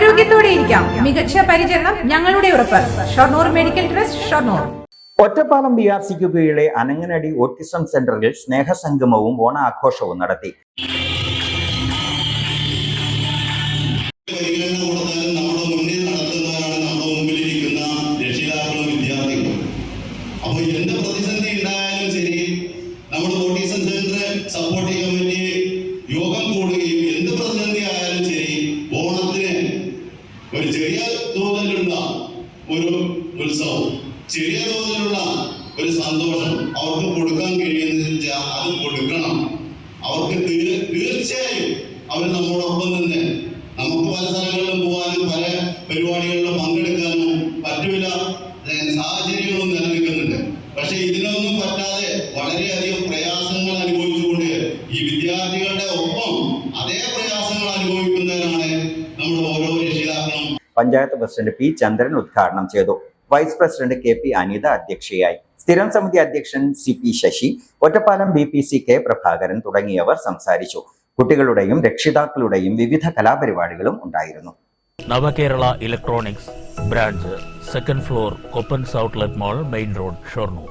ആരോഗ്യത്തോടെ ഇരിക്കാം മികച്ച പരിചരണം ഞങ്ങളുടെ ഉറപ്പ്. Shoranur medical trust Shoranur. Ottapalam B R സിക്ക് കീഴിലെ അനങ്ങനടി ഓട്ടിസം സെന്ററിൽ സ്നേഹസംഗമവും ഓണാഘോഷവും നടത്തി. അപ്പോൾ എന്ത് പ്രതിസന്ധി ഉണ്ടായാലും ശരി നമ്മുടെ ഓട്ടീസം സെന്റർ സപ്പോർട്ടിംഗ് കമ്മിറ്റി യോഗം കൂടുകയും ഒരു ചെറിയ തോതിലുള്ള ഒരു ഉത്സവം ചെറിയ തോതിലുള്ള ഒരു സന്തോഷം അവർക്ക് കൊടുക്കാൻ കഴിയുന്നത് വെച്ചാൽ അത് കൊടുക്കണം. അവർക്ക് തീർച്ചയായും അവർ നമ്മോടൊപ്പം നിന്ന് നമുക്ക് പല സ്ഥലങ്ങളിലും പോകാനും പല പരിപാടികളിലും പങ്കെടുക്കാനും പറ്റൂല. സാഹചര്യങ്ങളും നിലനിൽക്കുന്നുണ്ട്. പക്ഷെ ഇതിനൊന്നും പറ്റാതെ വളരെയധികം പ്രയാസങ്ങൾ അനുഭവിച്ചുകൊണ്ട് പഞ്ചായത്ത് പ്രസിഡന്റ് പി ചന്ദ്രൻ ഉദ്ഘാടനം ചെയ്തു. Vice president K P Anitha അധ്യക്ഷയായി. സ്ഥിരം സമിതി അധ്യക്ഷൻ C P Sasi Ottapalam B P C K Prabhakaran തുടങ്ങിയവർ സംസാരിച്ചു. കുട്ടികളുടെയും രക്ഷിതാക്കളുടെയും വിവിധ കലാപരിപാടികളും ഉണ്ടായിരുന്നു. Navakerala electronics branch second floor കൊപ്പൻസ് outlet mall main road Shoranur.